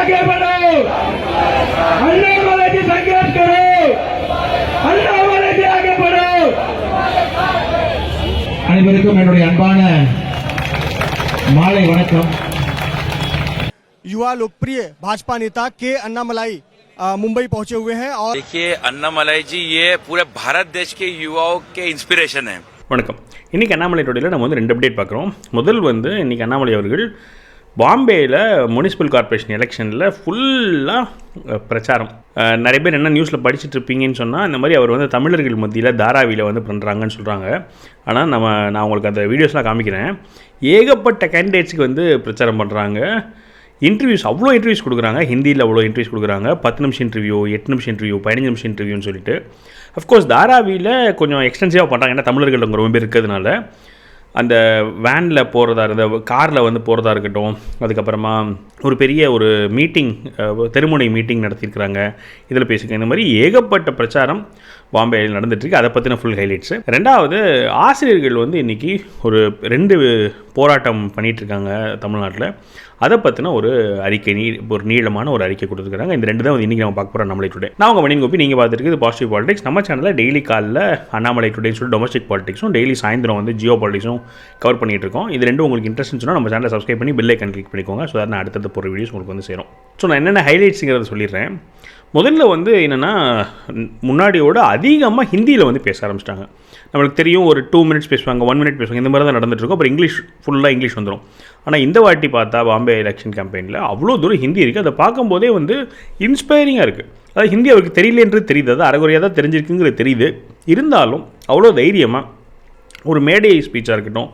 आगे बढ़ो अन्नामलाई जी संघर्ष करो अन्नामलाई जी आगे बढ़ो அனைவருக்கும் என்னுடைய அன்பான மாலை வணக்கம் युवा लोकप्रिय भाजपा नेता के अन्नामलाई अ, मुंबई पहुंचे हुए हैं और देखिए अन्नामलाई जी ये पूरे भारत देश के युवाओं के इंस्पिरेशन है வணக்கம் இன்றைக்கி அண்ணாமலை டோடியில் நம்ம வந்து ரெண்டு அப்டேட் பார்க்குறோம் முதல் வந்து இன்றைக்கி அண்ணாமலை அவர்கள் பாம்பேயில் முனிசிபல் கார்ப்பரேஷன் எலெக்ஷனில் ஃபுல்லாக பிரச்சாரம். நிறைய பேர் என்ன நியூஸில் படிச்சுட்டு இருப்பீங்கன்னு சொன்னால் இந்த மாதிரி அவர் வந்து தமிழர்கள் மத்தியில் தாராவியில் வந்து பண்ணுறாங்கன்னு சொல்கிறாங்க ஆனால் நம்ம நான் உங்களுக்கு அந்த வீடியோஸ்லாம் காமிக்கிறேன். ஏகப்பட்ட கேண்டிடேட்ஸுக்கு வந்து பிரச்சாரம் பண்ணுறாங்க இன்டர்வியூஸ் அவ்வளோ இன்டர்வியூஸ் கொடுக்குறாங்க. ஹிந்தியில் அவ்வளோ இன்டர்வியூஸ் கொடுக்குறாங்க. பத்து நிமிஷம் இன்டர்வியூ எட்டு நிமிஷம் இன்டர்வியூ பதினஞ்சு நிமிஷம் இன்டர்வியூன்னு சொல்லிட்டு. அஃப்கோர்ஸ் தாராவியில் கொஞ்சம் எக்ஸ்டென்சிவாக பண்ணுறாங்க ஏன்னா தமிழர்கள் அங்கே ரொம்ப பேர் இருக்கிறதுனால. அந்த வேனில் போகிறதா இருந்த காரில் வந்து போகிறதா இருக்கட்டும் அதுக்கப்புறமா ஒரு பெரிய ஒரு மீட்டிங் தெருமுனை மீட்டிங் நடத்தியிருக்கிறாங்க. இதில் பேசியிருக்காங்க இந்த மாதிரி ஏகப்பட்ட பிரச்சாரம் பாம்பேயில் நடந்துட்டுருக்கு. அதை பற்றின ஃபுல் ஹைலைட்ஸு ரெண்டாவது ஆசிரியர்கள் வந்து இன்றைக்கி ஒரு ரெண்டு போராட்டம் பண்ணிகிட்ருக்காங்க தமிழ்நாட்டில். அதை பற்றின ஒரு அறிக்கை நீ ஒரு நீளமான ஒரு அறிக்கை கொடுத்துருக்காங்க இந்த ரெண்டு தான் வந்து இன்றைக்கி நம்ம பார்க்க போகிறோம் நம்மளை டுடே நான் உங்கள் மணியன் கோப்பி நீங்கள் பார்த்துருக்கு பாசிட்டிவ் பாலிடிக்ஸ் நம்ம சேனலில் டெய்லி காலில் அண்ணாமலை டுடேன்னு சொல்லி டொமஸ்டிக் பாலிடிக்ஸும் டெய்லி சாயந்தரம் வந்து ஜியோ பாலிடிக்ஸும் கவர் பண்ணிட்டு இருக்கோம். இது ரெண்டும் உங்களுக்கு இன்ட்ரெஸ்ட் சொன்னால் நம்ம சேனலை சப்ஸ்கிரைப் பண்ணி பெல் ஐக்கன் கிளிக் பண்ணிக்கோங்க. ஸோ நான் அடுத்தது போகிற வீடியோஸ் உங்களுக்கு வந்து சேரும். ஸோ நான் என்னென்ன ஹைலைட்ஸுங்கிறத சொல்லிடுறேன். முதல்ல வந்து என்னென்னா முன்னாடியோட அதிகமாக ஹிந்தியில் வந்து பேச ஆரம்பிச்சிட்டாங்க. நம்மளுக்கு தெரியும் ஒரு டூ மினிட்ஸ் பேசுவாங்க ஒன் மினிட் பேசுவாங்க இந்த மாதிரி தான் நடந்துட்டுருக்கும் அப்புறம் இங்கிலீஷ் ஃபுல்லாக இங்கிலீஷ் வந்துடும் ஆனால் இந்த வாட்டி பார்த்தா பாம்பே எலெக்ஷன் கேம்பெயினில் அவ்வளோ தூரம் ஹிந்தி இருக்குது அதை பார்க்கும்போதே வந்து இன்ஸ்பைரிங்காக இருக்குது அதாவது ஹிந்தி அவருக்கு தெரியலன்றது தெரியுது அது அரைகுறையாக தான் தெரிஞ்சிருக்குங்கிறது தெரியுது. இருந்தாலும் அவ்வளோ தைரியமாக ஒரு மேடை ஸ்பீச்சாக இருக்கட்டும்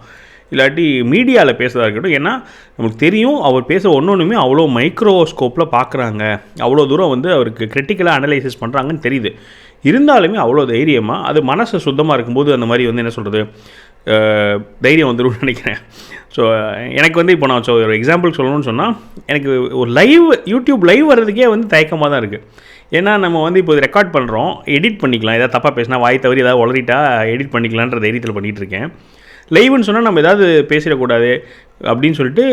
இல்லாட்டி மீடியாவில் பேசுகிறதா இருக்கட்டும் ஏன்னா நமக்கு தெரியும் அவர் பேச ஒன்று ஒன்றுமே அவ்வளோ மைக்ரோஸ்கோப்பில் பார்க்குறாங்க. அவ்வளோ தூரம் வந்து அவருக்கு கிரிட்டிக்கலாக அனலைசிஸ் பண்ணுறாங்கன்னு தெரியுது. இருந்தாலுமே அவ்வளோ தைரியமாக அது மனசு சுத்தமாக இருக்கும்போது அந்த மாதிரி வந்து என்ன சொல்கிறது தைரியம் வந்துரும்னு நினைக்கிறேன். ஸோ எனக்கு வந்து இப்போ நான் ஸோ ஒரு எக்ஸாம்பிள் சொல்லணும்னு சொன்னால் எனக்கு ஒரு லைவ் யூடியூப் லைவ் வர்றதுக்கே வந்து தயக்கமாக தான் இருக்குது ஏன்னா நம்ம வந்து இப்போ ரெக்கார்ட் பண்ணுறோம் எடிட் பண்ணிக்கலாம். ஏதாவது தப்பாக பேசினா வாய் தவறி ஏதாவது உளறிட்டா எடிட் பண்ணிக்கலான்ற தைரியத்தில் பண்ணிகிட்டு இருக்கேன். லைவ்னு சொன்னால் நம்ம ஏதாவது பேசிடக்கூடாது அப்படின்னு சொல்லிட்டு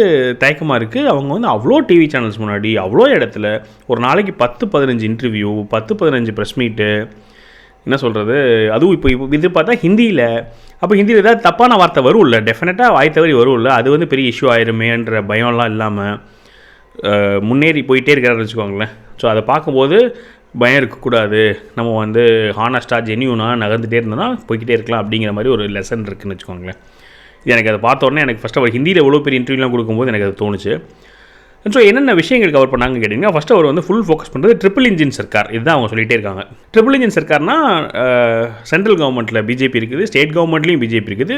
தயக்கமாக இருக்குது அவங்க வந்து அவ்வளோ டிவி சேனல்ஸ் முன்னாடி அவ்வளோ இடத்துல ஒரு நாளைக்கு பத்து பதினஞ்சு இன்டர்வியூ பத்து பதினஞ்சு ப்ரெஸ் மீட்டு என்ன சொல்கிறது அதுவும் இப்போ இப்போ இது பார்த்தா ஹிந்தியில் அப்போ ஹிந்தியில் ஏதாவது தப்பான வார்த்தை வரும்ல? டெஃபினட்டாக வாய் தவறி வரும்ல? அது வந்து பெரிய இஷ்யூ ஆயிருமேன்ற பயம்லாம் இல்லாமல் முன்னேறி போயிட்டே இருக்கிறாருன்னு வச்சுக்கோங்களேன். ஸோ அதை பார்க்கும்போது பயம் இருக்கக்கூடாது. நம்ம வந்து ஹானஸ்டாக ஜென்யூனாக நகர்ந்துகிட்டே இருந்தோம்னா போய்கிட்டே இருக்கலாம் அப்படிங்கிற மாதிரி ஒரு லெசன் இருக்குதுன்னு வச்சுக்கோங்களேன். எனக்கு அதை பார்த்த உடனே எனக்கு ஃபஸ்ட்டு அவர் ஹிந்தியில் எவ்வளோ பெரிய இன்டர்வியூலாம் கொடுக்கும்போது எனக்கு அது தோணுச்சு. ஸோ என்னென்ன விஷயங்கள் கவர் பண்ணாங்க கேட்டிங்கன்னா ஃபஸ்ட்டு அவர் வந்து ஃபுல் ஃபோக்கஸ் பண்ணுறது ட்ரிபிள் இன்ஜின் சர்க்கார். இதுதான் அவங்க சொல்லிட்டே இருக்காங்க. ட்ரிபிள் இன்ஜின் சர்க்கார்னா சென்ட்ரல் கவர்மெண்ட்டில் பிஜேபி இருக்குது ஸ்டேட் கவர்மெண்ட்லேயும் பிஜேபி இருக்குது.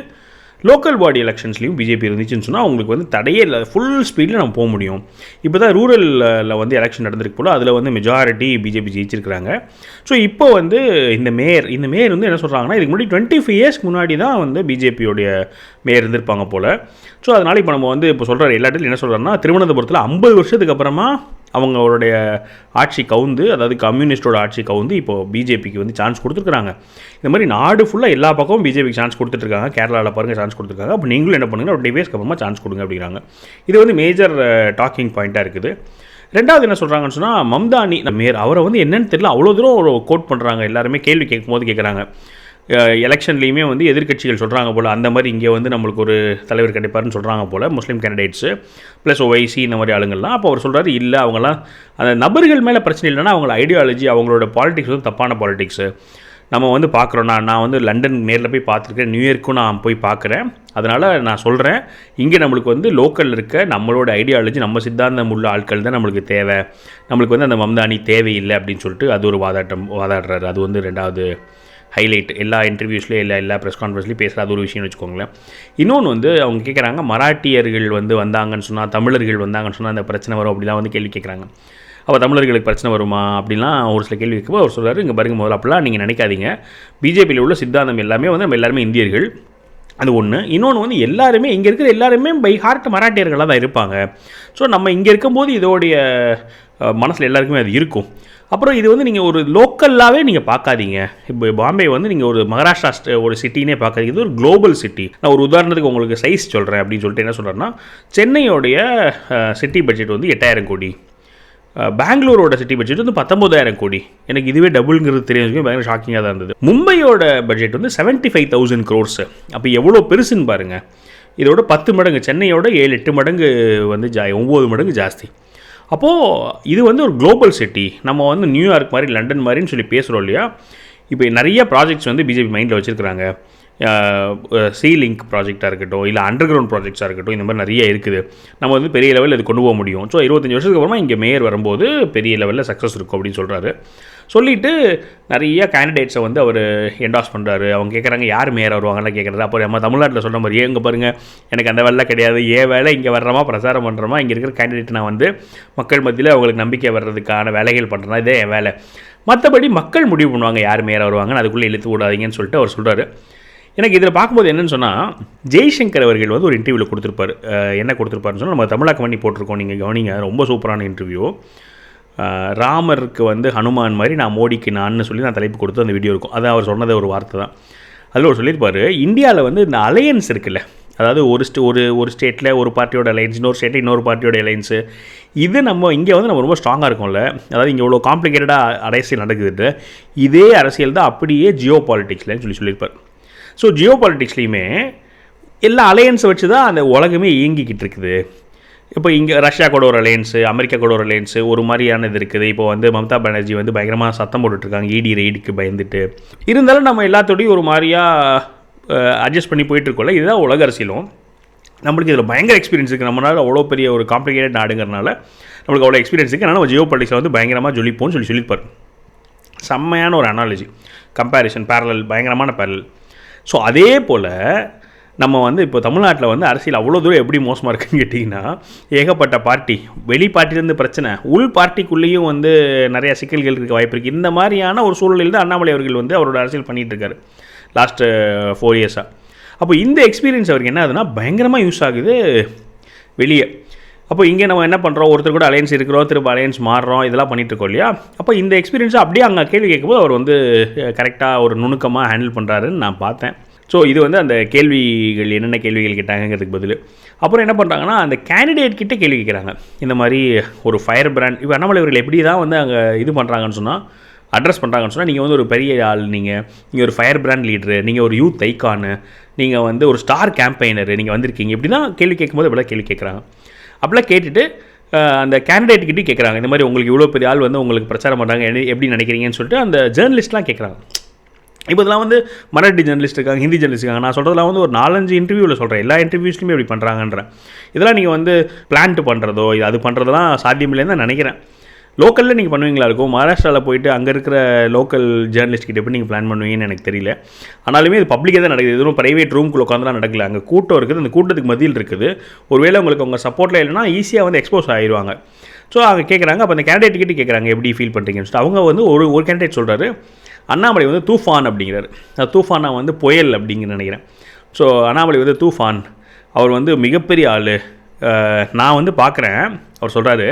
லோக்கல் பாடி எலெக்ஷன்ஸ்லையும் பிஜேபி இருந்துச்சுன்னு சொன்னால் அவங்களுக்கு வந்து தடையே இல்லை. ஃபுல் ஸ்பீடில் நம்ம போக முடியும். இப்போ தான் ரூரலில் வந்து எலெக்ஷன் நடந்திருக்கு போல அதில் வந்து மெஜாரிட்டி பிஜேபி ஜெயிச்சிருக்கிறாங்க. ஸோ இப்போ வந்து இந்த மேயர் இந்த மேயர் வந்து என்ன சொல்கிறாங்கன்னா இதுக்கு முன்னாடி டுவெண்ட்டி ஃபைவ் இயர்ஸ்க்கு முன்னாடி தான் வந்து பிஜேபியோடைய மேயர் இருந்திருப்பாங்க போல். ஸோ அதனால் இப்போ நம்ம வந்து இப்போ சொல்கிற எல்லா இடத்துலையும் என்ன சொல்கிறோன்னா திருவனந்தபுரத்தில் ஐம்பது வருஷத்துக்கு அப்புறமா அவங்களுடைய ஆட்சி கவுந்து அதாவது கம்யூனிஸ்டோட ஆட்சி கவுந்து இப்போ பிஜேபிக்கு வந்து சான்ஸ் கொடுத்துருக்குறாங்க. இந்த மாதிரி நாடு ஃபுல்லாக எல்லா பக்கமும் பிஜேபிக்கு சான்ஸ் கொடுத்துட்ருக்காங்க. கேரளாவில் பாருங்கள் சான்ஸ் கொடுத்துருக்காங்க. அப்போ நீங்களும் என்ன பண்ணுங்கன்னா ஒரு டிவைஸ்க்கு அப்புறமா சான்ஸ் கொடுங்க அப்படிங்கிறாங்க. இது வந்து மேஜர் டாக்கிங் பாயிண்ட்டாக இருக்குது. ரெண்டாவது என்ன சொல்கிறாங்கன்னு சொன்னால் மம்தானி மேயர் அவரை வந்து என்னென்னு தெரியல அவ்வளோ தூரம் ஒரு கோட் பண்ணுறாங்க எல்லாருமே கேள்வி கேட்கும்போது கேட்குறாங்க எலெக்ஷன்லேயுமே வந்து எதிர்க்கட்சிகள் சொல்கிறாங்க போல் அந்த மாதிரி இங்கே வந்து நம்மளுக்கு ஒரு தலைவர் கிடைப்பார்னு சொல்கிறாங்க போல் முஸ்லீம் கேண்டிடேட்ஸு ப்ளஸ் ஒய்சி இந்த மாதிரி ஆளுங்கள்லாம். அப்போ அவர் சொல்கிறாரு இல்லை அவங்களாம் அந்த நபர்கள் மேலே பிரச்சனை இல்லைன்னா அவங்களோட ஐடியாலஜி அவங்களோட பாலிடிக்ஸ் வந்து தப்பான பாலிடிக்ஸு நம்ம வந்து பார்க்குறோம். நான் நான் வந்து லண்டன் நேரில் போய் பார்த்துருக்கேன். நியூயார்க்கும் நான் போய் பார்க்குறேன். அதனால் நான் சொல்கிறேன் இங்கே நம்மளுக்கு வந்து லோக்கலில் இருக்க நம்மளோட ஐடியாலஜி நம்ம சித்தாந்தம் உள்ள ஆட்கள் தான் நம்மளுக்கு தேவை. நம்மளுக்கு வந்து அந்த மம்தானி தேவையில்லை அப்படின்னு சொல்லிட்டு அது ஒரு வாதாட்டம் வாதாடுறாரு. அது வந்து ரெண்டாவது ஹைலைட் எல்லா இன்டர்வியூஸ்லேயும் எல்லா எல்லா ப்ரெஸ் கான்ஃபரன்ஸ்லையும் பேசுகிற ஒரு விஷயம்னு வச்சுக்கோங்களேன். இன்னொன்று வந்து அவங்க கேட்குறாங்க மராட்டியர்கள் வந்து வந்தாங்கன்னு சொன்னால் தமிழர்கள் வந்தாங்கன்னு சொன்னால் அந்த பிரச்சனை வரும் அப்படிலாம் வந்து கேள்வி கேட்குறாங்க அப்போ தமிழர்களுக்கு பிரச்சனை வருமா? அப்படிலாம் ஒரு சில கேள்வி கேட்கும்போது அவர் சொல்கிறார் இங்கே பாருங்க முதல்ல அப்படிலாம் நீங்கள் நினைக்காதீங்க. பிஜேபியில் உள்ள சித்தாந்தம் எல்லாமே வந்து நம்ம எல்லாருமே இந்தியர்கள். அது ஒன்று இன்னொன்று வந்து எல்லாருமே இங்கே இருக்கிற எல்லாருமே பை ஹார்ட் மராட்டியர்களாக தான் இருப்பாங்க. ஸோ நம்ம இங்கே இருக்கும்போது இதோடைய மனசில் எல்லாருக்குமே அது இருக்கும். அப்புறம் இது வந்து நீங்கள் ஒரு லோக்கல்லாகவே நீங்கள் பார்க்காதீங்க. இப்போ பாம்பே வந்து நீங்கள் ஒரு மகாராஷ்டிரா ஒரு சிட்டினே பார்க்காதீங்க. இது ஒரு குளோபல் சிட்டி நான் ஒரு உதாரணத்துக்கு உங்களுக்கு சைஸ் சொல்கிறேன் அப்படின்னு சொல்லிட்டு என்ன சொல்கிறேன்னா சென்னையோடைய சிட்டி பட்ஜெட் வந்து எட்டாயிரம் கோடி. பெங்களூரோட சிட்டி பட்ஜெட் வந்து பத்தொம்போதாயிரம் கோடி. எனக்கு இதுவே டபுள்ங்கிறது தெரியும் வரைக்கும் பயங்கர ஷாக்கிங்காக தான் இருந்தது. மும்பையோட பட்ஜெட் வந்து செவன்ட்டி ஃபைவ் தௌசண்ட் க்ரோர்ஸ் அப்போ எவ்வளோ பெருசுன்னு பாருங்கள் இதோட பத்து மடங்கு சென்னையோட ஏழு எட்டு மடங்கு வந்து ஜா ஒம்பது மடங்கு ஜாஸ்தி. அப்போது இது வந்து ஒரு குளோபல் சிட்டி நம்ம வந்து நியூயார்க் மாதிரி லண்டன் மாதிரின்னு சொல்லி பேசுகிறோம் இல்லையா? இப்போ நிறைய ப்ராஜெக்ட்ஸ் வந்து பிஜேபி மைண்டில் வச்சுருக்கிறாங்க. சி லிங்க் ப்ராஜெக்டாக இருக்கட்டும் இல்லை அண்டர் கிரவுண்ட் ப்ராஜெக்ட்ஸாக இருக்கட்டும் இந்த மாதிரி நிறைய இருக்குது. நம்ம வந்து பெரிய லெவலில் இது கொண்டு போக முடியும். ஸோ இருபத்தஞ்சி வருஷத்துக்கு அப்புறமா இங்கே மேயர் வரும்போது பெரிய லெவலில் சக்ஸஸ் இருக்கும் அப்படின்னு சொல்கிறாரு சொல்லிவிட்டு நிறைய கேண்டிடேட்ஸை வந்து அவர் என்டாஸ் பண்ணுறாரு அவங்க கேட்குறாங்க யார் மேயர் வருவாங்கன்னு கேட்குறது அப்போ நம்ம தமிழ்நாட்டில் சொல்கிற மாதிரி எங்கே பாருங்கள் எனக்கு அந்த வேலை கிடையாது. ஏன் வேலை இங்கே வர்றோமா பிரசாரம் பண்ணுறோமா இங்கே இருக்கிற கேண்டிடேட் நான் வந்து மக்கள் மத்தியில் அவங்களுக்கு நம்பிக்கை வர்றதுக்கான வேலைகள் பண்ணுறேன்னா இதே என் வேலை. மற்றபடி மக்கள் முடிவு பண்ணுவாங்க யார் மேயர் வருவாங்கன்னு அதுக்குள்ளே இழுத்து விடாதீங்கன்னு சொல்லிட்டு அவர் சொல்கிறாரு எனக்கு இதில் பார்க்கும்போது என்னென்னு சொன்னால் ஜெய்சங்கர் அவர்கள் வந்து ஒரு இன்டர்வியூவில் கொடுத்துருப்பாரு. என்ன கொடுத்துருப்பாருன்னு சொன்னால் நம்ம தமிழாக்கம் பண்ணி போட்டிருக்கோம் நீங்கள் கவனிங்க. ரொம்ப சூப்பரான இன்டர்வியூ ராமருக்கு வந்து ஹனுமான் மாதிரி நான் மோடிக்கு நான்னு சொல்லி நான் தலைப்பு கொடுத்து அந்த வீடியோ இருக்கும். அது அவர் சொன்னது ஒரு வார்த்தை தான். அதில் அவர் சொல்லியிருப்பார் இந்தியாவில் வந்து இந்த அலையன்ஸ் இருக்குல்ல அதாவது ஒரு ஸ்டே ஒரு ஒரு ஸ்டேட்டில் ஒரு பார்ட்டியோட அலையன்ஸ் இன்னொரு ஸ்டேட்டில் இன்னொரு பார்ட்டியோட அலையன்ஸு இது நம்ம இங்கே வந்து நம்ம ரொம்ப ஸ்ட்ராங்காக இருக்கோம்ல அதாவது இங்கே இவ்வளோ காம்ப்ளிகேட்டடாக அரசியல் நடக்குது இதே அரசியல் தான் அப்படியே ஜியோ பாலிட்டிக்ஸ்லன்னு சொல்லி சொல்லியிருப்பார். ஸோ ஜியோ பாலிட்டிக்ஸ்லேயுமே எல்லா அலையன்ஸை வச்சு தான் அந்த உலகமே இயங்கிக்கிட்டு இருக்குது. இப்போ இங்கே ரஷ்யா கூட ஒரு அலையன்ஸு அமெரிக்கா கூட ஒரு அலையன்ஸு ஒரு மாதிரியான இது இருக்குது. இப்போ வந்து மம்தா பானர்ஜி வந்து பயங்கரமாக சத்தம் போட்டுட்ருக்காங்க இடி ரெய்டுக்கு பயந்துட்டு. இருந்தாலும் நம்ம எல்லாத்தோடையும் ஒரு மாதிரியாக அட்ஜஸ்ட் பண்ணி போயிட்டுருக்கோம்ல இதுதான் உலக அரசியலும். நம்மளுக்கு இதில் பயங்கர எக்ஸ்பீரியன்ஸ் இருக்குது நம்மளால் அவ்வளோ பெரிய ஒரு காம்ப்ளிகேட்டட் நாடுங்கிறனால நம்மளுக்கு அவ்வளோ எக்ஸ்பீரியன்ஸ் இருக்குது ஆனால் நம்ம ஜியோ பாலிட்டிக்ஸில் வந்து பயங்கரமாக ஜொலிப்போம்னு சொல்லி சொல்லியிருப்பார். செம்மையான ஒரு அனாலஜி கம்பேரிசன் பேரலல் பயங்கரமான பேரலல் ஸோ அதே போல் நம்ம வந்து இப்போ தமிழ்நாட்டில் வந்து அரசியல் அவ்வளோ தூரம் எப்படி மோசமாக இருக்குன்னு கேட்டிங்கன்னா ஏகப்பட்ட பார்ட்டி வெளி பார்ட்டிலேருந்து பிரச்சனை உள் பார்ட்டிக்குள்ளேயும் வந்து நிறைய சிக்கல்கள் இருக்க வாய்ப்பு இருக்குது இந்த மாதிரியான ஒரு சூழலில் தான் அண்ணாமலை அவர்கள் வந்து அவரோட அரசியல் பண்ணிகிட்ருக்காரு லாஸ்ட்டு ஃபோர் இயர்ஸாக அப்போ இந்த எக்ஸ்பீரியன்ஸ் அவருக்கு என்ன ஆகுதுன்னா பயங்கரமாக யூஸ் ஆகுது வெளியே. அப்போ இங்கே நம்ம என்ன பண்ணுறோம் ஒருத்தர் கூட அலையன்ஸ் இருக்கிறோம் திரும்ப அலையன்ஸ் மாறுறோம் இதெல்லாம் பண்ணிட்டு இருக்கோம் இல்லையா? அப்போ இந்த எக்ஸ்பீரியன்ஸை அப்படியே அங்கே கேள்வி கேட்கும்போது அவர் வந்து கரெக்டாக ஒரு நுணுக்கமாக ஹேண்டில் பண்ணுறாருன்னு நான் பார்த்தேன். ஸோ இது வந்து அந்த கேள்விகள் என்னென்ன கேள்விகள் கேட்டாங்கிறதுக்கு பதில். அப்புறம் என்ன பண்ணுறாங்கன்னா அந்த கேண்டிடேட் கிட்டே கேள்வி கேட்குறாங்க இந்த மாதிரி ஒரு ஃபயர் பிராண்ட் இப்போ அண்ணாமலை அவர்கள் எப்படி தான் வந்து அங்கே இது பண்ணுறாங்கன்னு சொன்னால் அட்ரஸ் பண்ணுறாங்கன்னு சொன்னால் நீங்கள் வந்து ஒரு பெரிய ஆள் நீங்கள் நீங்கள் ஒரு ஃபயர் பிராண்ட் லீடரு நீங்கள் ஒரு யூத் ஐக்கானு நீங்கள் வந்து ஒரு ஸ்டார் கேம்பெயினரு நீங்கள் வந்திருக்கீங்க. இப்படி தான் கேள்வி கேட்கும்போது இப்படிலாம் கேள்வி கேட்குறாங்க அப்படிலாம் கேட்டுட்டு அந்த கேண்டிடேட் கிட்டே கேட்குறாங்க இந்த மாதிரி உங்களுக்கு இவ்வளோ பெரிய ஆள் வந்து உங்களுக்கு பிரச்சாரம் பண்ணுறாங்க என்ன- எப்படி நினைக்கிறீங்கன்னு சொல்லிட்டு அந்த ஜேர்னலிஸ்ட்லாம் கேட்குறாங்க இப்போ இதெல்லாம் வந்து மராட்டி ஜெர்னலிஸ்ட் இருக்காங்க ஹிந்தி ஜெர்னலிஸ்ட் இருக்காங்க. நான் சொல்கிறதுலாம் வந்து ஒரு நாலஞ்சு இன்டர்வியூவில் சொல்கிறேன் எல்லா இன்டர்வியூஸ்லையுமே இப்படி பண்ணுறாங்கன்றேன் இதெல்லாம் நீங்கள் வந்து பிளான்ட் பண்ணுறதோ இது அது பண்ணுறதெல்லாம் சாத்தியமில்லைன்னு தான் நினைக்கிறேன். லோக்கலில் நீங்கள் பண்ணுவீங்களா? இருக்கும். மகாராஷ்டிராவில் போயிட்டு அங்கே இருக்கிற லோக்கல் ஜேர்னலிஸ்ட் கிட்ட எப்படி நீங்கள் பிளான் பண்ணுவீங்கன்னு எனக்கு தெரியல. ஆனாலுமே இது பப்ளிக்காக தான் நடக்குது. எதுவும் ப்ரைவேட் ரூம்குள்ளே உட்காந்துலாம் நடக்கல. அங்கே கூட்டம் இருக்குது. அந்த கூட்டத்துக்கு மதியில் இருக்குது. ஒருவேளை உங்களுக்கு உங்கள் சப்போர்ட்டில் இல்லைன்னா ஈஸியாக வந்து எக்ஸ்போஸ் ஆயிடுவாங்க ஸோ அவங்க கேட்குறாங்க அப்போ அந்த கேண்டிடேட் கிட்டே கேட்குறாங்க எப்படி ஃபீல் பண்ணுறீங்கன்னு சொல்லிட்டு. அவங்க வந்து ஒரு ஒரு கேண்டிடேட் சொல்கிறாரு அண்ணாமலை வந்து தூஃபான் அப்படிங்கிறாரு. அந்த தூஃபானா வந்து புயல் அப்படிங்கிற நினைக்கிறேன். ஸோ அண்ணாமலை வந்து தூஃபான். அவர் வந்து மிகப்பெரிய ஆள். நான் வந்து பார்க்குறேன். அவர் சொல்கிறாரு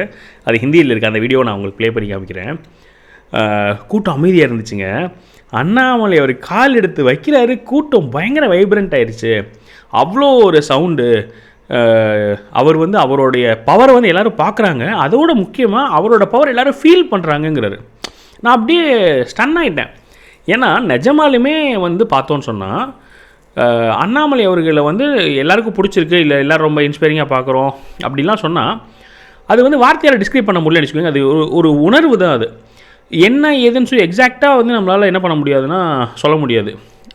அது ஹிந்தியில் இருக்க அந்த வீடியோ நான் உங்களுக்கு ப்ளே பண்ணி காமிக்கிறேன். கூட்டம் அமைதியாக இருந்துச்சுங்க. அண்ணாமலை அவர் கால் எடுத்து வைக்கிறாரு. கூட்டம் பயங்கர வைப்ரண்ட் ஆயிடுச்சு அவ்வளோ ஒரு சவுண்டு அவர் வந்து அவருடைய பவரை வந்து எல்லோரும் பார்க்குறாங்க. அதோட முக்கியமாக அவரோட பவர் எல்லாரும் ஃபீல் பண்ணுறாங்கங்கிறாரு நான் அப்படியே ஸ்டன் ஆகிட்டேன் ஏன்னா நிஜமாலுமே வந்து பார்த்தோன்னு சொன்னால் அண்ணாமலை அவர்களை வந்து எல்லாருக்கும் பிடிச்சிருக்கு. இல்லை எல்லோரும் ரொம்ப இன்ஸ்பைரிங்காக பார்க்குறோம். அப்படிலாம் சொன்னால் அது வந்து வார்த்தையால் டிஸ்கிரைப் பண்ண முடியலன்னு வச்சுக்கோங்க. அது ஒரு ஒரு உணர்வு தான் அது. என்ன ஏதுன்னு சொல்லி எக்ஸாக்டாக வந்து நம்மளால் என்ன பண்ண முடியாதுன்னா சொல்ல முடியாது.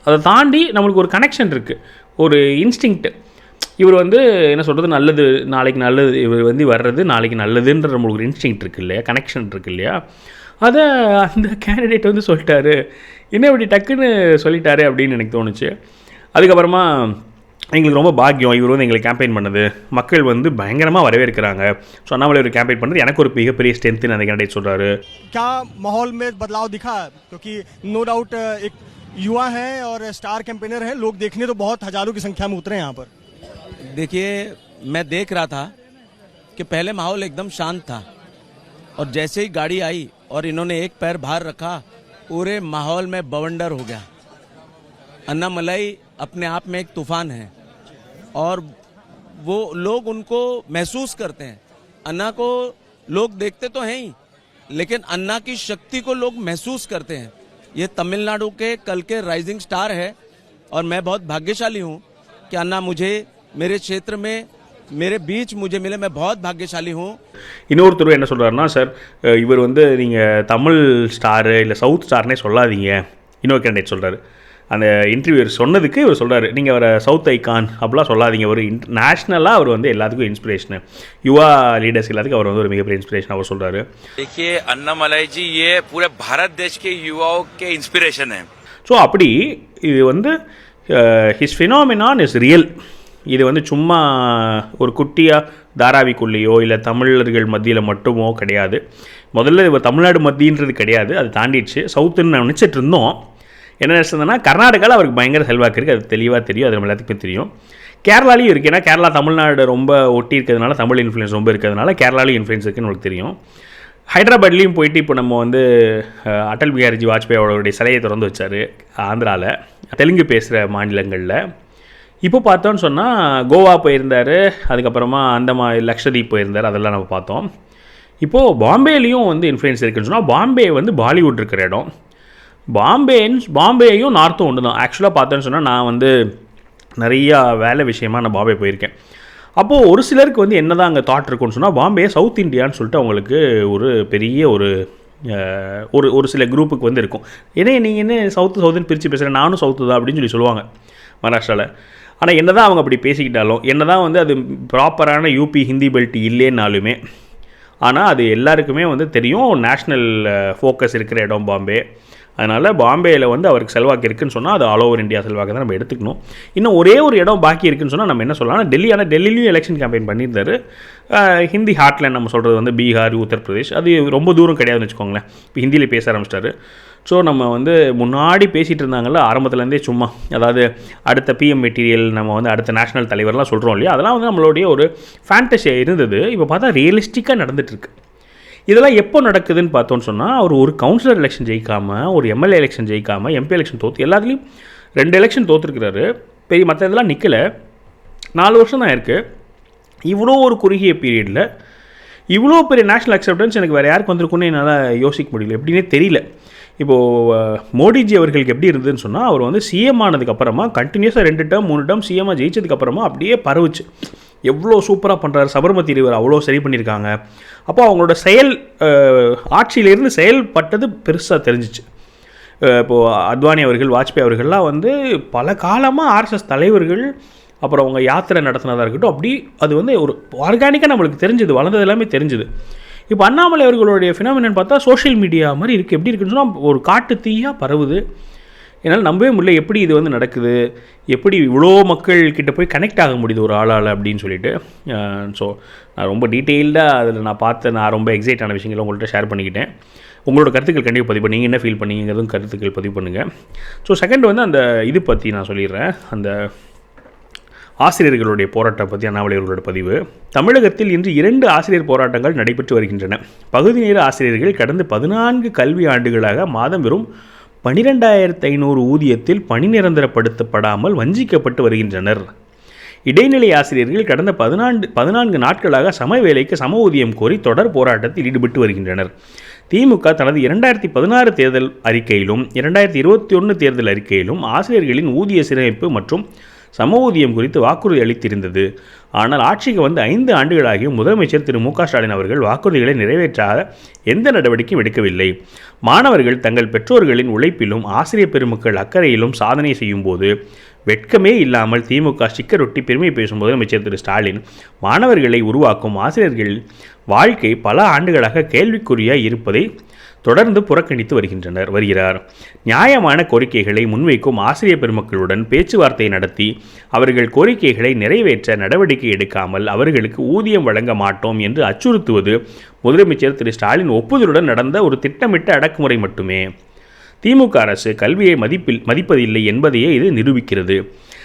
அதை தாண்டி நம்மளுக்கு ஒரு கனெக்ஷன் இருக்குது ஒரு இன்ஸ்டிங்க்ட் இவர் வந்து என்ன சொல்கிறது நல்லது நாளைக்கு நல்லது இவர் வந்து வர்றது நாளைக்கு நல்லதுன்ற நம்மளுக்கு ஒரு இன்ஸ்டிங்க்ட் இருக்குது இல்லையா? கனெக்ஷன் இருக்குது இல்லையா? அதை அந்த கேண்டிடேட் வந்து சொல்லிட்டாரு. என்ன இப்படி டக்குன்னு சொல்லிட்டாரு அப்படின்னு எனக்கு தோணுச்சு அதுக்கப்புறமா எங்களுக்கு ரொம்ப பாக்கியம் இவர் வந்து எங்களுக்கு கேம்பெயின் பண்ணது மக்கள் வந்து பயங்கரமாக வரவேற்கிறாங்க ஸோ அண்ணாமலை ஒரு கேம்பெயின் பண்ணது எனக்கு ஒரு மிகப்பெரிய ஸ்ட்ரென்த்துன்னு அந்த கேண்டிடேட் சொல்கிறாரு क्या माहौल में बदलाव दिखा क्योंकि नो डाउट एक युवा हैं और स्टार कैंपेनर हैं लोग देखने तो बहुत हजारों की संख्या में उतरे हैं यहाँ पर देखिए मैं देख रहा था कि पहले माहौल एकदम शांत था और जैसे ही गाड़ी आई और इन्होंने एक पैर बाहर रखा पूरे माहौल में बवंडर हो गया। अन्ना मलाई अपने आप में एक तूफ़ान है और वो लोग उनको महसूस करते हैं। अन्ना को लोग देखते तो हैं ही, लेकिन अन्ना की शक्ति को लोग महसूस करते हैं। ये तमिलनाडु के कल के राइजिंग स्टार है और मैं बहुत भाग्यशाली हूँ कि अन्ना मुझे मेरे क्षेत्र में मेरे बीच मुझे मिले मैं बहुत भाग्यशाली हूँ இன்னொருத்தர் என்ன சொல்கிறாருன்னா சார் அஹ், இவர் வந்து நீங்கள் தமிழ் ஸ்டாரு இல்லை சவுத் ஸ்டார்னே சொல்லாதீங்க இன்னொரு கேண்டிடேட் சொல்கிறாரு அந்த இன்டர்வியூர் சொன்னதுக்கு இவர் சொல்கிறாரு நீங்கள் அவரை சவுத் ஐகான் அப்படிலாம் சொல்லாதீங்க ஒரு நேஷ்னலாக அவர் வந்து எல்லாத்துக்கும் இன்ஸ்பிரேஷனு யுவா லீடர்ஸ் எல்லாத்துக்கும் அவர் வந்து ஒரு மிகப்பெரிய இன்ஸ்பிரேஷன் அவர் சொல்கிறாரு देखिए अन्नामलाई जी ये पूरे भारत देश के युवाओं के इंस्पिरेशन है ஸோ அப்படி இது வந்து ஹிஸ் ஃபினாமினான் இஸ் ரியல் இது வந்து சும்மா ஒரு குட்டியாக தாராவிக்குள்ளேயோ இல்லை தமிழர்கள் மத்தியில் மட்டுமோ கிடையாது. முதல்ல இப்போ தமிழ்நாடு மத்தின்றது கிடையாது அது தாண்டிடுச்சு. சவுத்துன்னு நான் நினச்சிட்டு இருந்தோம். என்ன நினச்சதுன்னா கர்நாடகாவில் அவருக்கு பயங்கர செல்வாக்கு இருக்குது அது தெளிவாக தெரியும். அது நம்ம எல்லாத்துக்குமே தெரியும். கேரளாலையும் இருக்குது ஏன்னா கேரளா தமிழ்நாடு ரொம்ப ஒட்டி இருக்கிறதுனால தமிழ் இன்ஃப்ளூயன்ஸ் ரொம்ப இருக்கிறதுனால கேரளாலையும் இன்ஃப்ளூயன்ஸ் இருக்குன்னு உங்களுக்கு தெரியும். ஹைதராபாத்லேயும் போயிட்டு இப்போ நம்ம வந்து அடல் பிஹாரிஜி வாஜ்பாய் அவருடைய சிலையை திறந்து வச்சார் ஆந்திராவில் தெலுங்கு பேசுகிற மாநிலங்களில். இப்போ பார்த்தோன்னு சொன்னால் கோவா போயிருந்தார் அதுக்கப்புறமா அந்தமா லக்ஷதீப் போயிருந்தார் அதெல்லாம் நம்ம பார்த்தோம். இப்போது பாம்பேலேயும் வந்து இன்ஃப்ளூயன்ஸ் இருக்குன்னு சொன்னால் பாம்பே வந்து பாலிவுட் இருக்கிற இடம். பாம்பேன்னு பாம்பேயும் நார்த்தும் ஒன்று தான் ஆக்சுவலாக பார்த்தேன்னு சொன்னால் நான் வந்து நிறையா வேலை விஷயமா நான் பாம்பே போயிருக்கேன். அப்போது ஒரு சிலருக்கு வந்து என்ன தான் அங்கே தாட் இருக்குன்னு சொன்னால் பாம்பே சவுத் இந்தியான்னு சொல்லிட்டு அவங்களுக்கு ஒரு பெரிய ஒரு ஒரு ஒரு சில குரூப்புக்கு வந்து இருக்கும். ஏன்னா நீங்கள் என்ன சவுத்து சவுத்துன்னு பிரித்து பேசுகிறேன் நானும் சவுத்து தான் அப்படின்னு சொல்லி சொல்லுவாங்க மகாராஷ்டிராவில் ஆனால் என்ன தான் அவங்க அப்படி பேசிக்கிட்டாலும் என்ன தான் வந்து அது ப்ராப்பரான யூபி ஹிந்தி பெல்ட் இல்லைன்னாலுமே ஆனால் அது எல்லாருக்குமே வந்து தெரியும் நேஷ்னல் ஃபோக்கஸ் இருக்கிற இடம் பாம்பே. அதனால் பாம்பேயில் வந்து அவருக்கு செல்வாக்கு இருக்குன்னு சொன்னால் அது ஆல் ஓவர் இந்தியா செல்வாக்கு தான் நம்ம எடுத்துக்கணும். இன்னும் ஒரே ஒரு இடம் பாக்கி இருக்குன்னு சொன்னால் நம்ம என்ன சொல்லலாம்? டெல்லி ஆனால் டெல்லிலையும் எலெக்ஷன் கேம்பெயின் பண்ணியிருந்தாரு. ஹிந்தி ஹார்ட்லேண்ட் நம்ம சொல்கிறது வந்து பீகார் உத்தரப்பிரதேஷ் அது ரொம்ப தூரம் கிடையாதுன்னு வச்சுக்கோங்களேன். இப்போ ஹிந்தியில் பேச ஆரம்பிச்சிட்டாரு. ஸோ நம்ம வந்து முன்னாடி பேசிகிட்டு இருந்தாங்கல்ல ஆரம்பத்துலேருந்தே சும்மா. அதாவது அடுத்த பிஎம் மெட்டீரியல் நம்ம வந்து அடுத்த நேஷனல் தலைவர்லாம் சொல்கிறோம் இல்லையா? அதெல்லாம் வந்து நம்மளுடைய ஒரு ஃபேண்டஸியாக இருந்தது. இப்போ பார்த்தா ரியலிஸ்டிக்காக நடந்துகிட்ருக்கு இதெல்லாம் எப்போ நடக்குதுன்னு பார்த்தோன்னு சொன்னால் அவர் ஒரு கவுன்சிலர் எலெக்ஷன் ஜெயிக்காமல் ஒரு எம்எல்ஏ எலெக்ஷன் ஜெயிக்காமல் எம்பி எலெக்ஷன் தோற்று எல்லாத்துலேயும் ரெண்டு எலெக்ஷன் தோற்றுருக்கிறாரு பெரிய மற்ற இதெல்லாம் நிற்கலை நாலு வருஷம் தான் இருக்குது இவ்வளோ ஒரு குறுகிய பீரியடில் இவ்வளோ பெரிய நேஷனல் அக்செப்டன்ஸ் எனக்கு வேறு யாருக்கு வந்திருக்குன்னு என்னால் யோசிக்க முடியல. எப்படின்னே தெரியல. இப்போது மோடிஜி அவர்களுக்கு எப்படி இருந்ததுன்னு சொன்னால் அவர் வந்து சிஎம் ஆனதுக்கப்புறமா கண்டினியூஸாக ரெண்டு டேர்ம் மூணு டேர்ம் சிஎம்மாக ஜெயிச்சதுக்கப்புறமா அப்படியே பரவுச்சு. எவ்வளோ சூப்பராக பண்ணுறாரு சபர்மதி ரிவர் அவ்வளோ சரி பண்ணியிருக்காங்க அப்போ அவங்களோட செயல் ஆட்சியிலேருந்து செயல்பட்டது பெருசாக தெரிஞ்சிச்சு. இப்போது அத்வானி அவர்கள் வாஜ்பாய் அவர்கள்லாம் வந்து பல காலமாக ஆர்எஸ்எஸ் தலைவர்கள் அப்புறம் அவங்க யாத்திரை நடத்தினதாக இருக்கட்டும் அப்படி அது வந்து ஒரு ஆர்கானிக்காக நம்மளுக்கு தெரிஞ்சுது வளர்ந்தது எல்லாமே தெரிஞ்சுது. இப்போ அண்ணாமலை அவர்களுடைய ஃபினாமினன் பார்த்தா சோஷியல் மீடியா மாதிரி இருக்குது எப்படி இருக்குன்னு சொன்னால் ஒரு காட்டு தீயாக பரவுது. என்னால் நம்பவே முடியல எப்படி இது வந்து நடக்குது. எப்படி இவ்வளோ மக்கள் கிட்ட போய் கனெக்ட் ஆக முடியுது ஒரு ஆளால் அப்படின்னு சொல்லிட்டு. ஸோ நான் ரொம்ப டீட்டெயில்டாக அதில் நான் பார்த்த நான் ரொம்ப எக்ஸைட் ஆன விஷயங்களை உங்கள்கிட்ட ஷேர் பண்ணிக்கிட்டேன். உங்களோட கருத்துக்கள் கண்டிப்பாக பதிவு பண்ணி நீங்கள் என்ன ஃபீல் பண்ணீங்கிறதும் கருத்துக்கள் பதிவு பண்ணுங்கள் ஸோ செகண்ட் வந்து அந்த இது பற்றி நான் சொல்லிடுறேன். அந்த ஆசிரியர்களுடைய போராட்டம் பற்றி அண்ணாமலை அவர்களோட பதிவு. தமிழகத்தில் இன்று இரண்டு ஆசிரியர் போராட்டங்கள் நடைபெற்று வருகின்றன. பகுதி நேர ஆசிரியர்கள் கடந்த பதினான்கு கல்வி ஆண்டுகளாக மாதம் வெறும் பனிரெண்டாயிரத்து ஐநூறு ஊதியத்தில் பணி நிரந்தரப்படுத்தப்படாமல் வஞ்சிக்கப்பட்டு வருகின்றனர். இடைநிலை ஆசிரியர்கள் கடந்த பதினான்கு பதினான்கு நாட்களாக சம வேலைக்கு சம ஊதியம் கோரி தொடர் போராட்டத்தில் ஈடுபட்டு வருகின்றனர். திமுக தனது இரண்டாயிரத்தி பதினாறு தேர்தல் அறிக்கையிலும் இரண்டாயிரத்தி இருபத்தி ஒன்று தேர்தல் அறிக்கையிலும் ஆசிரியர்களின் ஊதிய சீரமைப்பு மற்றும் சம ஊதியம் குறித்து வாக்குறுதி அளித்திருந்தது. ஆனால் ஆட்சிக்கு வந்து ஐந்து ஆண்டுகளாகியும் முதலமைச்சர் திரு மு க ஸ்டாலின் அவர்கள் வாக்குறுதிகளை நிறைவேற்றாத எந்த நடவடிக்கையும் எடுக்கவில்லை. மாணவர்கள் தங்கள் பெற்றோர்களின் உழைப்பிலும் ஆசிரியர் பெருமக்கள் அக்கறையிலும் சாதனை செய்யும்போது வெட்கமே இல்லாமல் திமுக சிக்கரொட்டி பெருமை பேசும் முதலமைச்சர் திரு ஸ்டாலின் மாணவர்களை உருவாக்கும் ஆசிரியர்கள் வாழ்க்கை பல ஆண்டுகளாக கேள்விக்குறியாய் இருப்பதை தொடர்ந்து புறக்கணித்து வருகின்றனர். வருகிறார். நியாயமான கோரிக்கைகளை முன்வைக்கும் ஆசிரியர் பெருமக்களுடன் பேச்சுவார்த்தை நடத்தி அவர்கள் கோரிக்கைகளை நிறைவேற்ற நடவடிக்கை எடுக்காமல் அவர்களுக்கு ஊதியம் வழங்க மாட்டோம் என்று அச்சுறுத்துவது முதலமைச்சர் திரு. ஸ்டாலின் ஒப்புதலுடன் நடந்த ஒரு திட்டமிட்ட அடக்குமுறை மட்டுமே. திமுக அரசு கல்வியை மதிப்பில் மதிப்பதில்லை என்பதையே இது நிரூபிக்கிறது.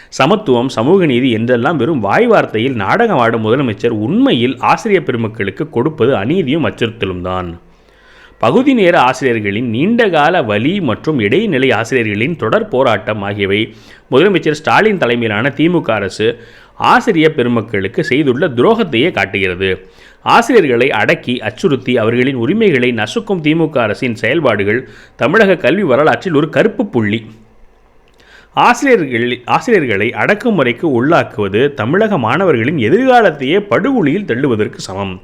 சமத்துவம் சமூக நீதி என்றெல்லாம் வெறும் வாய் வார்த்தையில் நாடகமாடும் முதலமைச்சர் உண்மையில் ஆசிரியர் பெருமக்களுக்கு கொடுப்பது அநீதியும் அச்சுறுத்தலும் தான். பகுதி நேர ஆசிரியர்களின் நீண்டகால வலி மற்றும் இடைநிலை ஆசிரியர்களின் தொடர் போராட்டம் ஆகியவை முதலமைச்சர் ஸ்டாலின் தலைமையிலான திமுக அரசு ஆசிரியர் பெருமக்களுக்கு செய்துள்ள துரோகத்தையே காட்டுகிறது. ஆசிரியர்களை அடக்கி அச்சுறுத்தி அவர்களின் உரிமைகளை நசுக்கும் திமுக அரசின் செயல்பாடுகள் தமிழக கல்வி வரலாற்றில் ஒரு கருப்பு புள்ளி. ஆசிரியர்கள் ஆசிரியர்களை அடக்குமுறைக்கு உள்ளாக்குவது தமிழக மாணவர்களின் எதிர்காலத்தையே படுகொலியில் தள்ளுவதற்கு சமம்.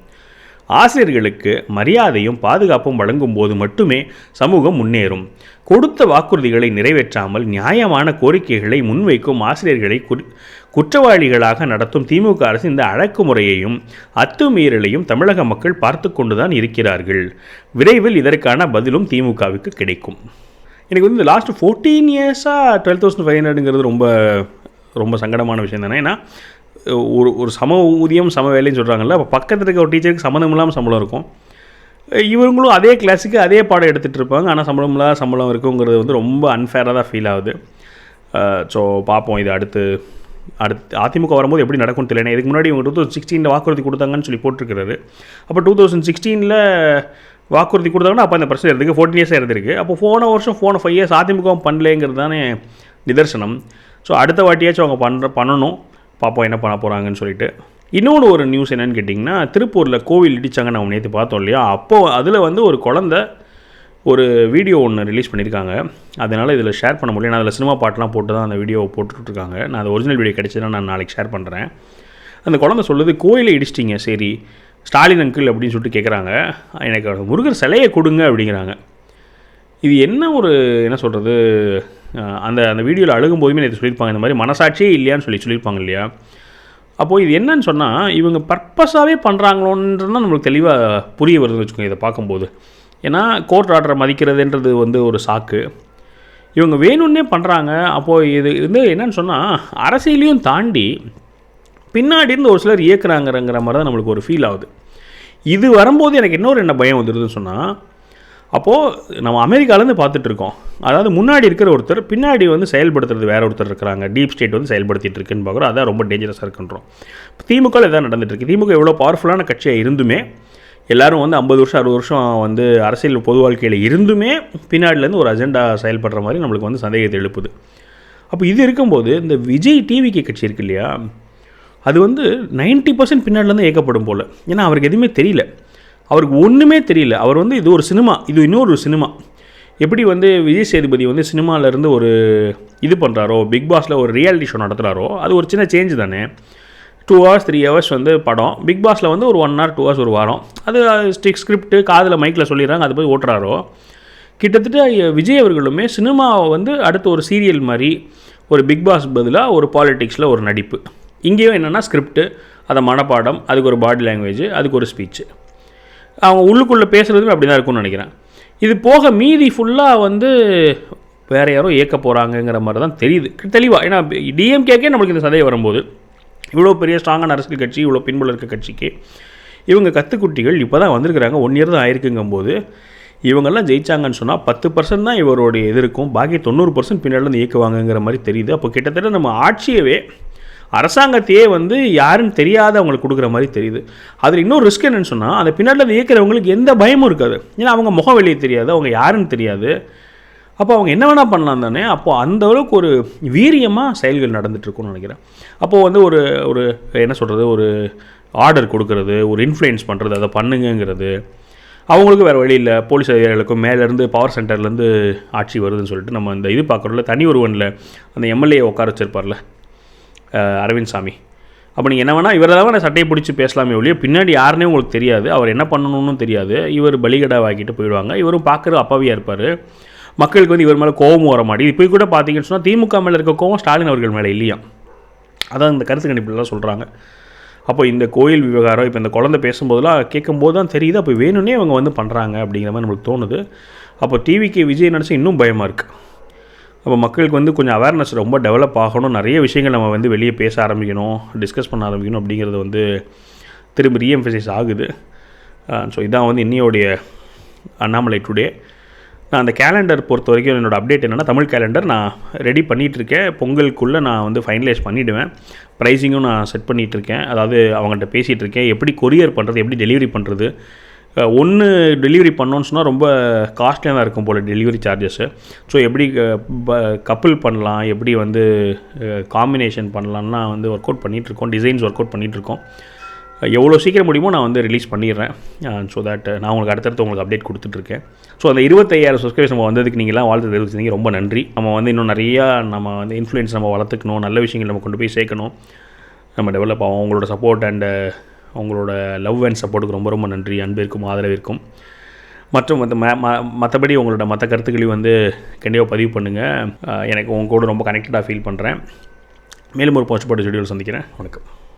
ஆசிரியர்களுக்கு மரியாதையும் பாதுகாப்பும் வழங்கும் போது மட்டுமே சமூகம் முன்னேறும். கொடுத்த வாக்குறுதிகளை நிறைவேற்றாமல் நியாயமான கோரிக்கைகளை முன்வைக்கும் ஆசிரியர்களை குற்றவாளிகளாக நடத்தும் திமுக அரசு இந்த அடக்குமுறையையும் அத்துமீறலையும் தமிழக மக்கள் பார்த்து கொண்டுதான் இருக்கிறார்கள். விரைவில் இதற்கான பதிலும் திமுகவுக்கு கிடைக்கும். எனக்கு வந்து லாஸ்ட் ஃபோர்டீன் இயர்ஸாக டுவெல் தௌசண்ட் ஃபைவ் ஹண்ட்ரடுங்கிறது ரொம்ப ரொம்ப சங்கடமான விஷயம் தானே ஏன்னா ஒரு ஒரு சம ஊதியம் சம வேலைன்னு சொல்கிறாங்கல்ல அப்போ பக்கத்தில் இருக்க ஒரு டீச்சருக்கு சம்மந்தம் இல்லாமல் சம்பளம் இருக்கும். இவங்களும் அதே கிளாஸுக்கு அதே பாடம் எடுத்துகிட்டு இருப்பாங்க. ஆனால் சம்பளம் இல்லாத சம்பளம் இருக்குங்கிறது வந்து ரொம்ப அன்ஃபேராக தான் ஃபீல் ஆகுது. ஸோ பார்ப்போம் இது அடுத்து அடுத்து அதிமுக வரும்போது எப்படி நடக்கும்னு தெரியல. இதுக்கு முன்னாடி இவங்க டூ தௌசண்ட் சிக்ஸ்டீனில் வாக்குறுதி கொடுத்தாங்கன்னு சொல்லி போட்டிருக்கிறாரு அப்போ டூ தௌசண்ட் சிக்ஸ்டீனில் வாக்குறுதி கொடுத்தாங்கன்னா அப்போ அந்த பிரச்சனை இருந்திருக்கு. ஃபோர்டீன் இயர்ஸாக இருந்திருக்கு. அப்போ போன வருஷம் போன ஃபைவ் இயர்ஸ் அதிமுகவும் பண்ணலங்கிறது தானே நிதர்சனம். ஸோ அடுத்த வாட்டியாச்சும் அவங்க பண்ணுற பண்ணணும். பார்ப்போம் என்ன பண்ண போகிறாங்கன்னு சொல்லிட்டு. இன்னொன்று ஒரு நியூஸ் என்னன்னு கேட்டிங்கன்னா திருப்பூரில் கோவில் இடித்தாங்க நம்ம நேற்று பார்த்தோம் இல்லையா? அப்போது அதில் வந்து ஒரு குழந்த ஒரு வீடியோ ஒன்று ரிலீஸ் பண்ணியிருக்காங்க. அதனால் இதில் ஷேர் பண்ண முடியல. நான் அதில் சினிமா பாட்டெலாம் போட்டு தான் அந்த வீடியோவை போட்டுட்ருக்காங்க. நான் அந்த ஒரிஜினல் வீடியோ கிடைச்சதுன்னா நான் நாளைக்கு ஷேர் பண்ணுறேன் அந்த குழந்தை சொல்லுது கோயிலை இடிச்சிட்டிங்க சரி. ஸ்டாலின் அங்கிள் அப்படின்னு சொல்லிட்டு கேட்குறாங்க எனக்கு முருகர் சிலையை கொடுங்க அப்படிங்கிறாங்க. இது என்ன ஒரு என்ன சொல்கிறது அந்த அந்த வீடியோவில் அழுகும்போதுமே இதை சொல்லியிருப்பாங்க இந்த மாதிரி மனசாட்சியே இல்லையான்னு சொல்லி சொல்லியிருப்பாங்க இல்லையா? அப்போது இது என்னன்னு சொன்னால் இவங்க பர்பஸாகவே பண்ணுறாங்களோன்றதான் நம்மளுக்கு தெளிவாக புரிய வருதுன்னு வச்சுக்கோங்க இதை பார்க்கும்போது. ஏன்னா கோர்ட் ஆர்டரை மதிக்கிறதுன்றது வந்து ஒரு சாக்கு. இவங்க வேணும்னே பண்ணுறாங்க அப்போது இது வந்து என்னன்னு சொன்னால் அரசியலையும் தாண்டி பின்னாடி இருந்து ஒரு சிலர் இயக்குறாங்கிறங்கிற மாதிரி தான் நம்மளுக்கு ஒரு ஃபீல் ஆகுது. இது வரும்போது எனக்கு இன்னொரு என்ன பயம் வந்துடுதுன்னு சொன்னால் அப்போது நம்ம அமெரிக்காலேருந்து பார்த்துட்ருக்கோம். அதாவது முன்னாடி இருக்கிற ஒருத்தர் பின்னாடி வந்து செயல்படுத்துறது வேற ஒருத்தர் இருக்கிறாங்க. டீப் ஸ்டேட் வந்து செயல்படுத்திட்டு இருக்குன்னு பார்க்குறோம். அதான் ரொம்ப டேஞ்சரஸாக இருக்குன்றோம். இப்போ திமுக இதான் நடந்துட்டுருக்கு திமுக எவ்வளோ பவர்ஃபுல்லான கட்சியாக இருந்துமே எல்லாரும் வந்து ஐம்பது வருஷம் அறுபது வருஷம் வந்து அரசியல் பொது வாழ்க்கையில் இருந்துமே பின்னாடிலேருந்து ஒரு அஜெண்டா செயல்படுற மாதிரி நம்மளுக்கு வந்து சந்தேகத்தை எழுப்புது. அப்போ இது இருக்கும்போது இந்த விஜய் டிவிக்கு கட்சி இருக்கு இல்லையா அது வந்து நைன்ட்டி பர்சன்ட் பின்னாடிலேருந்து இயக்கப்படும் போல். ஏன்னா அவருக்கு எதுவுமே தெரியல. அவருக்கு ஒன்றுமே தெரியல. அவர் வந்து இது ஒரு சினிமா இது இன்னொரு சினிமா. எப்படி வந்து விஜய் சேதுபதி வந்து சினிமாவிலேருந்து ஒரு இது பண்ணுறாரோ பிக் பாஸில் ஒரு ரியாலிட்டி ஷோ நடத்துகிறாரோ அது ஒரு சின்ன சேஞ்ச் தானே. டூ ஹவர்ஸ் த்ரீ ஹவர்ஸ் வந்து படம். பிக் பாஸில் வந்து ஒரு ஒன் ஹவர் டூ ஹவர்ஸ் ஒரு வாரம். அது ஸ்டிக் ஸ்கிரிப்ட் காதில் மைக்கில் சொல்லிடுறாங்க அது போய் ஓட்டுறாரோ. கிட்டத்தட்ட விஜய் அவர்களுமே சினிமாவை வந்து அடுத்து ஒரு சீரியல் மாதிரி ஒரு பிக் பாஸ் பதிலாக ஒரு பாலிட்டிக்ஸில் ஒரு நடிப்பு. இங்கேயும் என்னென்னா ஸ்கிரிப்ட்டு அதை மனப்பாடம் அதுக்கு ஒரு பாடி லாங்குவேஜ் அதுக்கு ஒரு ஸ்பீச்சு அவங்க உள்ளுக்குள்ளே பேசுகிறதுமே அப்படி தான் இருக்கும்னு நினைக்கிறேன். இது போக மீதி ஃபுல்லாக வந்து வேறு யாரோ இயக்க போகிறாங்கங்கிற மாதிரி தான் தெரியுது. தெளிவாக ஏன்னா டிஎம்கேக்கே நம்மளுக்கு இந்த சதையை வரும்போது இவ்வளோ பெரிய ஸ்ட்ராங்கான அரசியல் கட்சி இவ்வளோ பின்புல இருக்க கட்சிக்கு இவங்க கத்துக்குட்டிகள் இப்போ தான் வந்திருக்கிறாங்க ஒன் இயர் தான் ஆயிருக்குங்கும்போது இவங்கெல்லாம் ஜெயிச்சாங்கன்னு சொன்னால் பத்து பர்சன்ட் தான் இவருடைய இது இருக்கும் பாக்கி தொண்ணூறு பர்சன்ட் பின்னாடிலேருந்து இயக்குவாங்கங்கிற மாதிரி தெரியுது. அப்போ கிட்டத்தட்ட நம்ம ஆட்சியவே அரசாங்கத்தையே வந்து யாருன்னு தெரியாத அவங்களுக்கு கொடுக்குற மாதிரி தெரியுது. அதில் இன்னொரு ரிஸ்க் என்னன்னு சொன்னால் அந்த பின்னாடியில் இயக்கிறவங்களுக்கு எந்த பயமும் இருக்காது. ஏன்னா அவங்க முகம் வெளியே தெரியாது அவங்க யாருன்னு தெரியாது. அப்போ அவங்க என்ன வேணால் பண்ணலாம் தானே? அப்போது அந்த அளவுக்கு ஒரு வீரியமாக செயல்கள் நடந்துகிட்ருக்குன்னு நினைக்கிறேன். அப்போது வந்து ஒரு ஒரு என்ன சொல்கிறது ஒரு ஆர்டர் கொடுக்கறது ஒரு இன்ஃப்ளூயன்ஸ் பண்ணுறது அதை பண்ணுங்கங்கிறது. அவங்களுக்கும் வேறு வழி இல்லை. போலீஸ் அதிகாரிகளுக்கும் மேலேருந்து பவர் சென்டர்லேருந்து ஆட்சி வருதுன்னு சொல்லிட்டு நம்ம இந்த இது பார்க்குறோம்ல தனி ஒருவனில் அந்த எம்எல்ஏ உட்கார வச்சிருப்பார்ல. அரவிந்த் சாமி. அப்போ நீங்கள் என்ன வேணால் இவரை தான் சட்டையை பிடிச்சி பேசலாமே ஒழிய பின்னாடி யாருனே உங்களுக்கு தெரியாது. அவர் என்ன பண்ணணும்னு தெரியாது. இவர் பலிகடா வாங்கிட்டு போயிடுவாங்க. இவரும் பார்க்குற அப்பாவியாக இருப்பார். மக்களுக்கு வந்து இவர் மேலே கோபம் வர மாட்டேங்குது. இப்போ கூட பார்த்தீங்கன்னு சொன்னால் திமுக மேலே இருக்க கோவம் ஸ்டாலின் அவர்கள் மேலே இல்லையா? அதான் இந்த கருத்து கணிப்பிலாம் சொல்கிறாங்க அப்போ இந்த கோயில் விவகாரம் இப்போ இந்த குழந்தை பேசும்போதெல்லாம் கேட்கும்போது தான் தெரியுது. அப்போ வேணும்னே அவங்க வந்து பண்ணுறாங்க அப்படிங்கிற மாதிரி நம்மளுக்கு தோணுது. அப்போ டிவிக்கு விஜய் நினச்சா இன்னும் பயமாக இருக்குது அப்போ மக்களுக்கு வந்து கொஞ்சம் அவேர்னஸ் ரொம்ப டெவலப் ஆகணும். நிறைய விஷயங்கள் நம்ம வந்து வெளியே பேச ஆரம்பிக்கணும் டிஸ்கஸ் பண்ண ஆரம்பிக்கணும் அப்படிங்கிறது வந்து திரும்ப ரீஎம்ஃபசைஸ் ஆகுது. ஸோ இதான் வந்து இன்னையோடைய அண்ணாமலை டுடே நான் அந்த கேலண்டர் பொறுத்த வரைக்கும் என்னோடய அப்டேட் என்னென்னா தமிழ் கேலண்டர் நான் ரெடி பண்ணிகிட்ருக்கேன் பொங்கலுக்குள்ளே நான் வந்து ஃபைனலைஸ் பண்ணிவிடுவேன் ப்ரைஸிங்கும் நான் செட் பண்ணிகிட்ருக்கேன் அதாவது அவங்கள்ட்ட பேசிகிட்டு இருக்கேன் எப்படி கொரியர் பண்ணுறது எப்படி டெலிவரி பண்ணுறது ஒன்று டெலிவரி பண்ணோன்னு சொன்னால் ரொம்ப காஸ்ட்லியாக தான் இருக்கும் போல் டெலிவரி சார்ஜஸ்ஸு ஸோ எப்படி கப்புள் பண்ணலாம் எப்படி வந்து காம்பினேஷன் பண்ணலான்னா வந்து ஒர்க் அவுட் பண்ணிகிட்ருக்கோம் டிசைன்ஸ் ஒர்க் அவுட் பண்ணிகிட்ருக்கோம் எவ்வளோ சீக்கிரம் முடியுமோ நான் வந்து ரிலீஸ் பண்ணிடுறேன். ஸோ தட் நான் உங்களுக்கு அடுத்தடுத்து உங்களுக்கு அப்டேட் கொடுத்துட்ருக்கேன் ஸோ அந்த இருபத்தையாயிரம் சப்ஸ்கிரைபர்ஸ் நம்ம வந்ததுக்கு நீங்களாம் வாழ்த்து தெரிவிச்சிருந்தீங்க ரொம்ப நன்றி. நம்ம வந்து இன்னும் நிறையா நம்ம வந்து இன்ஃப்ளூயன்ஸ் நம்ம வளர்த்துக்கணும் நல்ல விஷயங்கள் நம்ம கொண்டு போய் சேர்க்கணும். நம்ம டெவலப் ஆகும் உங்களோட சப்போர்ட் அண்டு உங்களோட லவ் அண்ட் சப்போர்ட்டுக்கு ரொம்ப ரொம்ப நன்றி அன்பிற்கும் ஆதரவிற்கும். மற்றும் மற்ற ம- மற்றபடி உங்களோட மற்ற கருத்துக்களையும் வந்து கண்டிப்பாக பதிவு பண்ணுங்கள் எனக்கு உங்க கூட ரொம்ப கனெக்டடாக ஃபீல் பண்ணுறேன் மேலும் ஒரு போஸ்ட் போட்டு வீடியோவில் சந்திக்கிறேன். வணக்கம்.